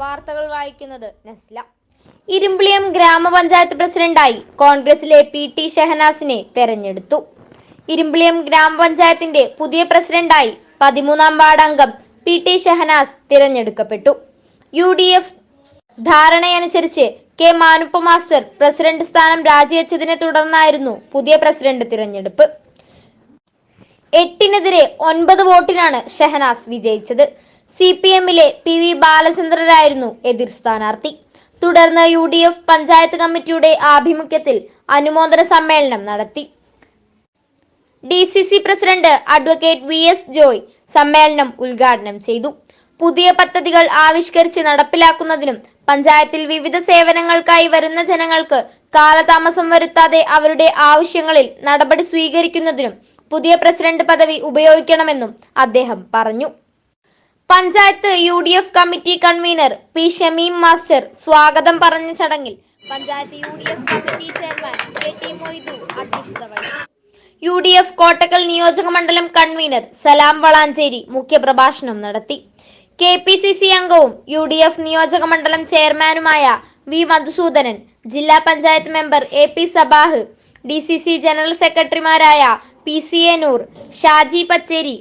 വാർത്തകൾ വായിക്കുന്നത് നസ്ല. ഇരുമ്പിളിയം ഗ്രാമപഞ്ചായത്ത് പ്രസിഡന്റായി കോൺഗ്രസിലെ പി ടി ഷഹനാസിനെ തെരഞ്ഞെടുത്തു. ഇരുമ്പിളിയം ഗ്രാമപഞ്ചായത്തിന്റെ പുതിയ പ്രസിഡന്റായി പതിമൂന്നാം വാർഡ് അംഗം പി ടി ഷഹനാസ് തിരഞ്ഞെടുക്കപ്പെട്ടു. യു ഡി എഫ് ധാരണയനുസരിച്ച് കെ മാനുപ്പ മാസ്റ്റർ പ്രസിഡന്റ് സ്ഥാനം രാജിവെച്ചതിനെ തുടർന്നായിരുന്നു പുതിയ പ്രസിഡന്റ് തിരഞ്ഞെടുപ്പ്. എട്ടിനെതിരെ ഒൻപത് വോട്ടിനാണ് ഷഹനാസ് വിജയിച്ചത്. സി പി എമ്മിലെ പി വി ബാലചന്ദ്രനായിരുന്നു എതിർ സ്ഥാനാർത്ഥി. തുടർന്ന് യു ഡി എഫ് പഞ്ചായത്ത് കമ്മിറ്റിയുടെ ആഭിമുഖ്യത്തിൽ അനുമോദന സമ്മേളനം നടത്തി. D C C president advocate V S Joy സമ്മേളനം ഉദ്ഘാടനം ചെയ്തു. പുതിയ പദ്ധതികൾ ആവിഷ്കരിച്ച് നടപ്പിലാക്കുന്നതിനും പഞ്ചായത്തിൽ വിവിധ സേവനങ്ങൾക്കായി വരുന്ന ജനങ്ങൾക്ക് കാലതാമസം വരുത്താതെ അവരുടെ ആവശ്യങ്ങളിൽ നടപടി സ്വീകരിക്കുന്നതിനും പുതിയ പ്രസിഡന്റ് പദവി ഉപയോഗിക്കണമെന്നും അദ്ദേഹം പറഞ്ഞു. Panchayat U D F committee convenor P Shameem master സ്വാഗതം പറഞ്ഞ ചടങ്ങിൽ panchayat U D F committee chairman K T Moidu അധ്യക്ഷത വഹിച്ചു. യു ഡി എഫ് കോട്ടക്കൽ നിയോജക മണ്ഡലം കൺവീനർ സലാം വളാഞ്ചേരി മുഖ്യപ്രഭാഷണം നടത്തി. കെ പി സി സി അംഗവും യു ഡി എഫ് നിയോജക മണ്ഡലം ചെയർമാനുമായ വി മധുസൂദനൻ ജില്ലാ panchayat member A P Sabah D C C general സെക്രട്ടറിമാരായ P C A Noor Shaji Pacheri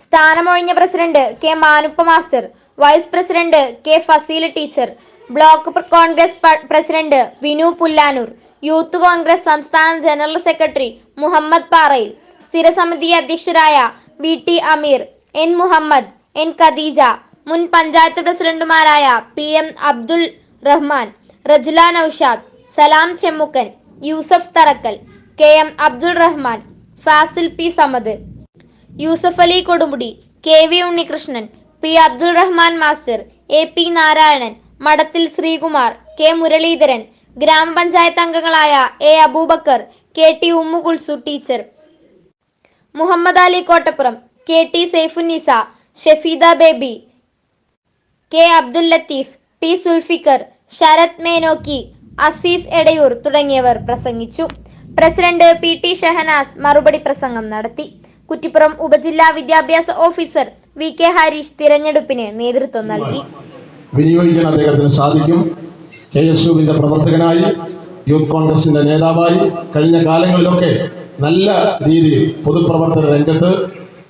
സ്ഥാനമൊഴിഞ്ഞ president K Manuppa master vice president K Faseela teacher block Congress president Vinu Pullanur youth Congress സംസ്ഥാന general secretary Muhammad Parayil സ്ഥിരസമിതി അധ്യക്ഷരായ V T Ameer N Muhammad N Khadeeja മുൻ പഞ്ചായത്ത് പ്രസിഡന്റുമാരായ P M Abdul Rahman Rajla Noushad Salam Chemmukkan Yusuf Tharakkal K M Abdul Rahman Fazil P Samad. Yusuf Ali Kodumudi K V Unnikrishnan P Abdul Rahman master A P Narayanan Madathil Sreekumar K Muraleedharan ഗ്രാമപഞ്ചായത്ത് അംഗങ്ങളായ A Aboobacker K T Ummukulsu teacher. Muhammad Ali Kottappuram K T Saifunnisa Shefeeda Baby K Abdul Latheef P Sulfikar Sarath Menokki Azeez Edayur തുടങ്ങിയവർ പ്രസംഗിച്ചു. President P T Shahnaz മറുപടി പ്രസംഗം നടത്തി. കുറ്റിപ്പുറം ഉപജില്ലാ വിദ്യാഭ്യാസ officer V K Harish തിരഞ്ഞെടുപ്പിന് നേതൃത്വം നൽകി. വിനിയോഗിക്കാൻ അദ്ദേഹത്തിന് സാധിക്കും. കെ എസ് യുവിന്റെ പ്രവർത്തകനായി യൂത്ത് കോൺഗ്രസിന്റെ നേതാവായി കഴിഞ്ഞ കാലങ്ങളിലൊക്കെ നല്ല രീതിയിൽ പൊതുപ്രവർത്തന രംഗത്ത്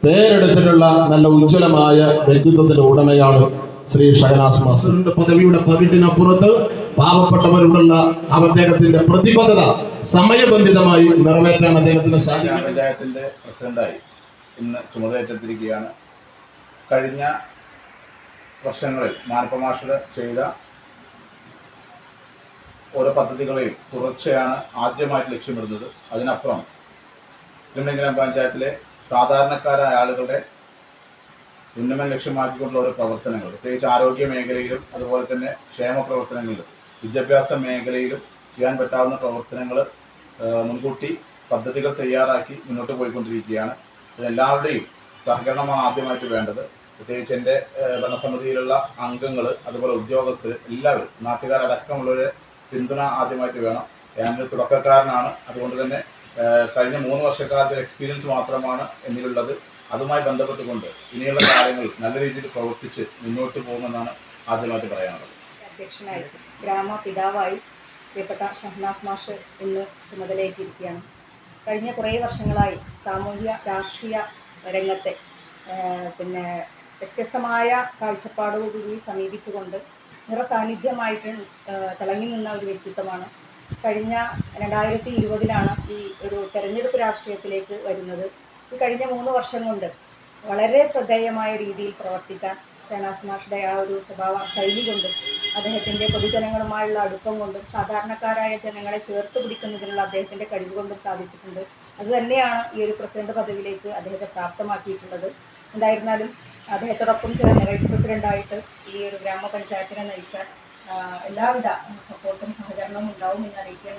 പേരെടുത്തിട്ടുള്ള നല്ല ഉജ്ജ്വലമായ വ്യക്തിത്വത്തിന്റെ ഉടമയാണ് ശ്രീ ഷഹനാസ് മാസ്റ്ററിന്റെ പദവിയുടെ പകിട്ടിനപ്പുറത്ത് പാവപ്പെട്ടവരോടുള്ള അദ്ദേഹത്തിന്റെ പ്രതിബദ്ധത സമയബന്ധിതമായി നിറവേറ്റാൻ അദ്ദേഹത്തിന് സാധിക്കും. പ്രസിഡന്റായി. ഇന്ന് ചുമതലയേറ്റെടുത്തിരിക്കുകയാണ്. കഴിഞ്ഞ വർഷങ്ങളിൽ മാനപ്പമാഷർ ചെയ്ത ഓരോ പദ്ധതികളെയും തുടർച്ചയാണ് ആദ്യമായിട്ട് ലക്ഷ്യമിടുന്നത്. അതിനപ്പുറം തിരുവനന്തപുരം പഞ്ചായത്തിലെ സാധാരണക്കാരായ ആളുകളുടെ ഉന്നമനം ലക്ഷ്യമാക്കിക്കൊണ്ടുള്ള ഓരോ പ്രവർത്തനങ്ങൾ പ്രത്യേകിച്ച് ആരോഗ്യ മേഖലയിലും അതുപോലെ തന്നെ ക്ഷേമ പ്രവർത്തനങ്ങളിലും വിദ്യാഭ്യാസ മേഖലയിലും ചെയ്യാൻ പറ്റാവുന്ന പ്രവർത്തനങ്ങൾ മുൻകൂട്ടി പദ്ധതികൾ തയ്യാറാക്കി മുന്നോട്ട് പോയിക്കൊണ്ടിരിക്കുകയാണ്. ഇതിനെല്ലാവരുടെയും സഹകരണമാണ് ആദ്യമായിട്ട് വേണ്ടത്. പ്രത്യേകിച്ച് എന്റെ ഭരണസമിതിയിലുള്ള അംഗങ്ങൾ അതുപോലെ ഉദ്യോഗസ്ഥർ എല്ലാവരും നാട്ടുകാരടക്കമുള്ളവരെ പിന്തുണ ആദ്യമായിട്ട് വേണം. ഞാനൊരു തുടക്കക്കാരനാണ്. അതുകൊണ്ട് തന്നെ കഴിഞ്ഞ മൂന്ന് വർഷക്കാലത്തെ എക്സ്പീരിയൻസ് മാത്രമാണ് എന്നിലുള്ളത്. അതുമായി ബന്ധപ്പെട്ടുകൊണ്ട് ഇനിയുള്ള കാര്യങ്ങൾ നല്ല രീതിയിൽ പ്രവർത്തിച്ച് മുന്നോട്ട് പോകുമെന്നാണ് ആദ്യമായിട്ട് പറയാനുള്ളത്. അധ്യക്ഷനായി ഗ്രാമപിതാവായി പ്രിയപ്പെട്ട ഷഹനാസ് മാഷ് ഇന്ന് ചുമതലയേറ്റിരിക്കുകയാണ്. കഴിഞ്ഞ കുറേ വർഷങ്ങളായി സാമൂഹ്യ രാഷ്ട്രീയ രംഗത്തെ പിന്നെ വ്യത്യസ്തമായ കാഴ്ചപ്പാടോടുകൂടി സമീപിച്ചുകൊണ്ട് നിറസാന്നിധ്യമായിട്ട് സാന്നിധ്യമായിട്ട് തിളങ്ങി നിന്ന ഒരു വ്യക്തിത്വമാണ്. കഴിഞ്ഞ രണ്ടായിരത്തി ഇരുപതിലാണ് ഈ ഒരു തെരഞ്ഞെടുപ്പ് രാഷ്ട്രീയത്തിലേക്ക് വരുന്നത്. ഈ കഴിഞ്ഞ മൂന്ന് വർഷം കൊണ്ട് വളരെ ശ്രദ്ധേയമായ രീതിയിൽ പ്രവർത്തിക്കാൻ ഷഹനാസ് മാഷുടെ ആ ഒരു സ്വഭാവ ശൈലി കൊണ്ടും അദ്ദേഹത്തിന്റെ പൊതുജനങ്ങളുമായുള്ള അടുപ്പം കൊണ്ടും സാധാരണക്കാരായ ജനങ്ങളെ ചേർത്ത് പിടിക്കുന്നതിനുള്ള അദ്ദേഹത്തിന്റെ കഴിവ് കൊണ്ടും സാധിച്ചിട്ടുണ്ട്. അതുതന്നെയാണ് ഈ ഒരു പ്രസിഡന്റ് പദവിയിലേക്ക് അദ്ദേഹത്തെ പ്രാപ്തമാക്കിയിട്ടുള്ളത്. എന്തായിരുന്നാലും അദ്ദേഹത്തോടൊപ്പം ചേർന്ന് വൈസ് പ്രസിഡന്റായിട്ട് ഈ ഒരു ഗ്രാമപഞ്ചായത്തിനെ നയിക്കാൻ എല്ലാവിധ സപ്പോർട്ടും സഹകരണവും ഉണ്ടാവും എന്ന് അറിയിക്കണം